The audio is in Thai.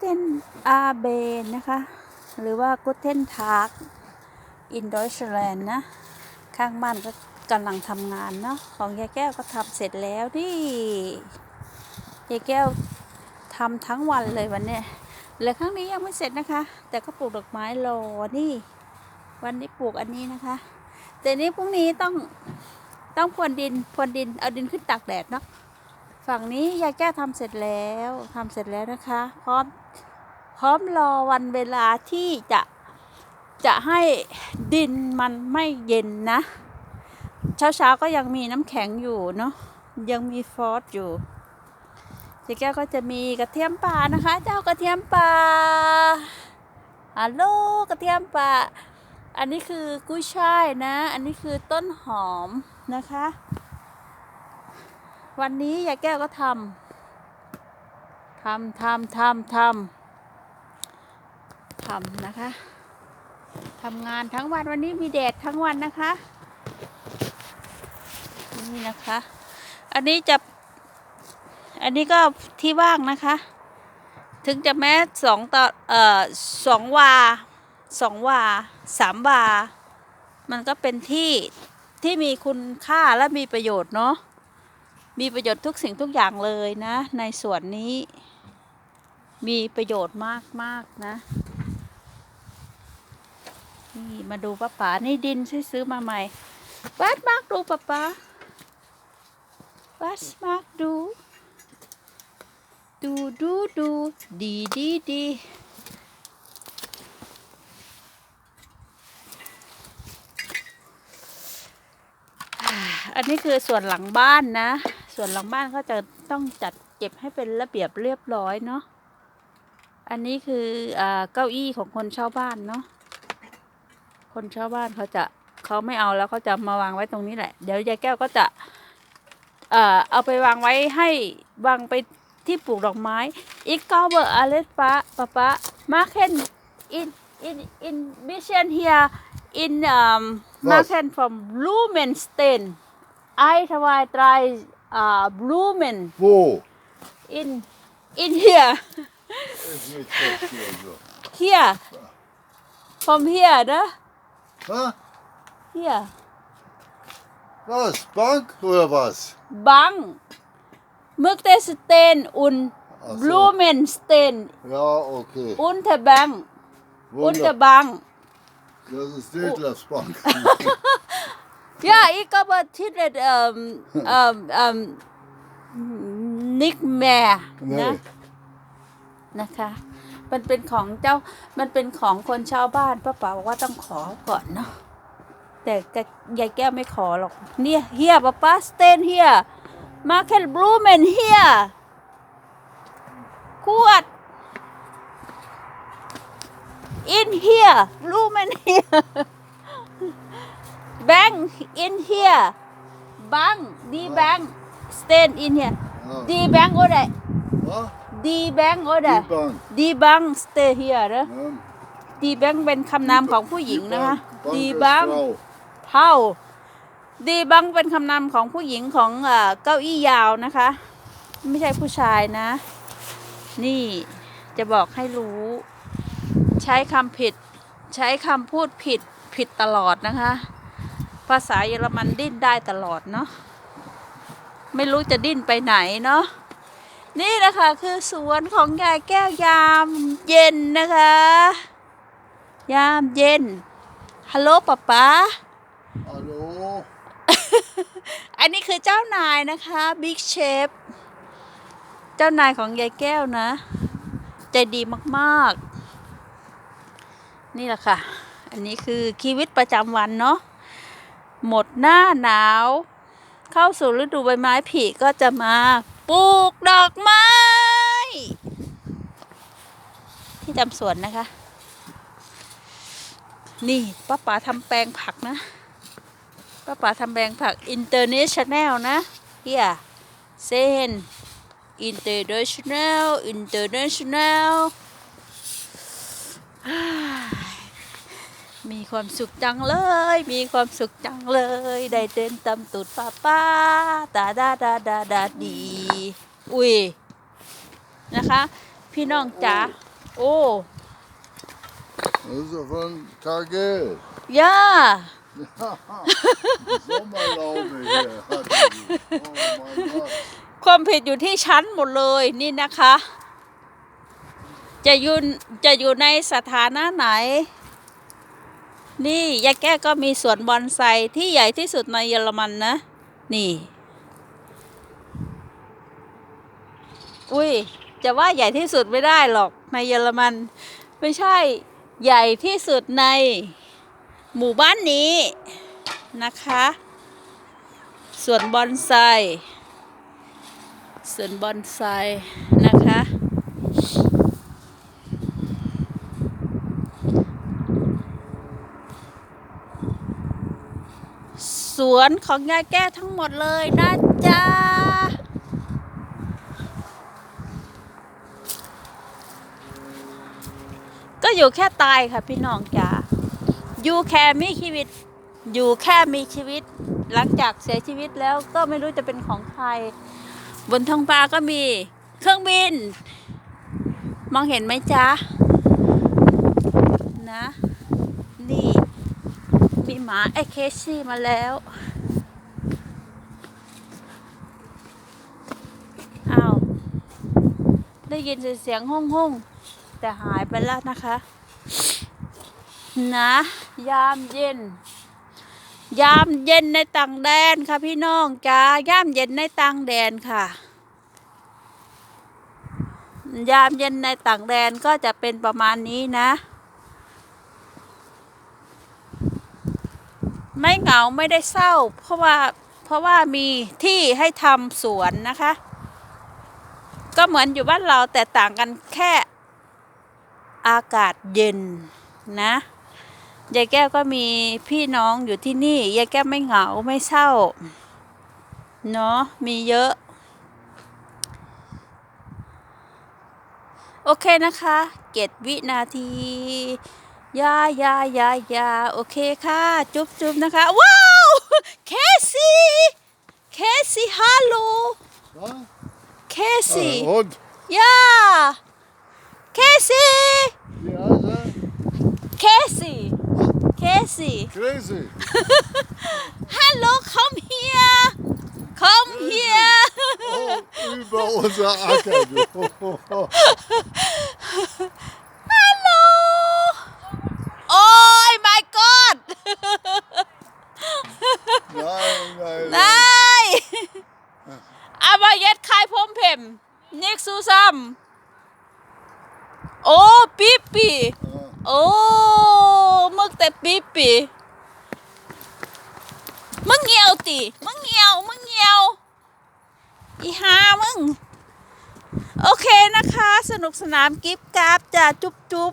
เทนอาเบนนะคะ หรือว่ากุเทนทาร์กอินดอยชแลนด์นะ ข้างบ้านก็กำลังทำงานเนาะของยายแก้วก็ทำเสร็จแล้วนี่ยายแก้วทำทั้งวันเลยวันนี้เหลือข้งนี้ยังไม่เสร็จนะคะ แต่ก็ปลูกดอกไม้รอนี่ วันนี้ปลูกอันนี้นะคะ แต่นี้พรุ่งนี้ต้องต้องพรวนดินพรวนดินเอาดินขึ้นตากแดดเนาะ ฝั่งนี้ยายแก้วทำเสร็จแล้วทำเสร็จแล้วนะคะพร้อมพร้อมรอวันเวลาที่จะจะให้ดินมันไม่เย็นนะเช้าเช้าๆก็ยังมีน้ำแข็งอยู่เนาะยังมีฟอสอยู่เจ๊แก้วก็จะมีกระเทียมป่านะคะ เจ้ากระเทียมป่าฮัลโหลกระเทียมป่า อันนี้คือกุ้ยช่ายนะ อันนี้คือต้นหอมนะคะ วันนี้ยายแก้วก็ทำทำทำทำทำทำนะคะทำงานทั้งวันวันนี้มีแดดทั้งวันนะคะ นี่นะคะ อันนี้จะ อันนี้ก็ที่ว่างนะคะ ถึงจะแม้สองต่อเอ่อสองวาสองวาสามวา มันก็เป็นที่ที่มีคุณค่าและมีประโยชน์เนาะ มีประโยชน์ทุกสิ่งทุกอย่างเลยนะ ในส่วนนี้ มีประโยชน์มากมากนะนี่มาดูป้าป๋านี่ดินที่ซื้อมาใหม่วัดมากดูป้าป๋าวัดมากดู ดูดูดูดีดีดีอันนี้คือส่วนหลังบ้านนะ ส่วนหลังบ้านเขาจะต้องจัดเก็บให้เป็นระเบียบเรียบร้อยเนาะ อันนี้คืออเก้าอี้ของคนเช่าบ้านเนาะ คนเช่าบ้านเขาจะเขาไม่เอาแล้วเขาจะมาวางไว้ตรงนี้แหละ เดี๋ยวยายแก้วก็จะเอ่อเอาไปวางไว้ให้วางไปที่ปลูกดอกไม้ อีกเกาเบอร์อาเลสปะปะปะมาเคนอินอินอินบิเชนเฮียอินอ่ามาเคน from Blumenstein I ทวายตราย อ่า Blumen Wo? in in here Ist nicht fest hier so. here from here นะ Ha? here Was? Bank oder was? Bank Mücktestein und Ach so. Blumenstein Ja, okay. Unterbank Wunder. Unterbank Das ist Detlefs Bank. Ja ich glaube Titel ähm ähm ähm nicht mehr นะ Nee. นะคะ มันเป็นของเจ้า มันเป็นของคนชาวบ้านป้าป๋าบอกว่าต้องขอก่อนเนาะ แต่แกยายแก้วไม่ขอหรอก เนี่ย เฮียป้าป้าสเตนเฮียมาเคนบลูเมนเฮียขวด in here บลูเมนเฮีย bank in here bank die bank stand in here Ja. die bank oder Ha? die bank Die oder Bank. die bank stay here นะ Ja. ดีแบงเป็นคำนามของผู้หญิงนะคะ Bank ดี ist บัง Frau. เท่าดีบังเป็นคำนามของผู้หญิงของเอ่อเก้าอี้ยาวนะคะ ไม่ใช่ผู้ชายนะ นี่จะบอกให้รู้ ใช้คำผิด ใช้คำพูดผิดผิดตลอดนะคะ ภาษาเยอรมันดิ้นได้ตลอดเนาะไม่รู้จะดิ้นไปไหนเนาะนี่นะคะคือสวนของยายแก้วยามเย็นนะคะ ยามเย็นฮัลโหลป๊าป๊า Hallo? อันนี้คือเจ้านายนะคะบิ๊กเชฟเจ้านายของยายแก้วนะ ใจดีมากๆ นี่แหละค่ะ อันนี้คือชีวิตประจำวันเนาะ หมดหน้าหนาว เข้าสู่ฤดูใบไม้ผลิก็จะมาปลูกดอกไม้ ที่ทำสวนนะคะ นี่ป้าป๋าทำแปลงผักนะป้าป๋าทำแปลงผัก international นะเฮียเซน international international อ้าย มีความสุขจังเลย มีความสุขจังเลย ได้เต้นตำตูดป้าป้าตาดาดาดาดาดี อุ้ย นะคะ พี่น้องจ๋า Oh, โอ้ Das ist von Tagel. ย่า Sommerlaube hier. hat die. Oh mein Gott. ความผิดอยู่ที่ชั้นหมดเลยนี่นะคะ จะอยู่จะอยู่ในสถานะไหน นี่ยายแก้ก็มีสวนบอนไซที่ใหญ่ที่สุดในเยอรมันนะ นี่ อุ้ย จะว่าใหญ่ที่สุดไม่ได้หรอกในเยอรมัน ไม่ใช่ใหญ่ที่สุดในหมู่บ้านนี้นะคะสวนบอนไซสวนบอนไซนะคะ สวนของยายแก้ทั้งหมดเลยนะจ๊ะก็อยู่แค่ตายค่ะพี่น้องจ๋าอยู่แค่มีชีวิต อยู่แค่มีชีวิต หลังจากเสียชีวิตแล้วก็ไม่รู้จะเป็นของใคร บนท้องฟ้าก็มีเครื่องบิน มองเห็นไหมจ๊ะนะ นี่ มีหมาไอ้เคซี่มาแล้ว อ้าว ได้ยินเสียงห้องห้องๆแต่หายไปแล้วนะคะ นะ ยามเย็น ยามเย็นในต่างแดนค่ะพี่น้องจ้ายามเย็นในต่างแดนค่ะ ยามเย็นในต่างแดนก็จะเป็นประมาณนี้นะ ไม่เหงาไม่ได้เศร้า เพราะว่าเพราะว่ามีที่ให้ทำสวนนะคะ ก็เหมือนอยู่บ้านเราแต่ต่างกันแค่อากาศเย็นนะยายแก้วก็มีพี่น้องอยู่ที่นี่ยายแก้วไม่เหงาไม่เศร้าเนาะมีเยอะ โอเคนะคะเจ็ดวินาที ยายายายาโอเคค่ะ จุ๊บจุ๊บนะคะ ว้าว เคซี่เคซี่ฮัลโหล Was? เคซี่ Äh, und? ยาเคซี่ Wie heißt er? เคซี่เคซี่ Crazy. ฮัลโหล come here come here Oh, über unser Acker. du. ฮัลโหล โอ้ย my god nein, nein, น nein. ายอาบาเย็ดคายพรมเพมนิกซูซัมโอ้ปีปี Ah, โอ้มึกแต่ปีปีมึงเหี่ยวติมึงเหี่ยวมึงเหี่ยว อีหามึง โอเค นะคะ สนุกสนานกิฟ์กราฟจ้าจุ๊บจุ๊บ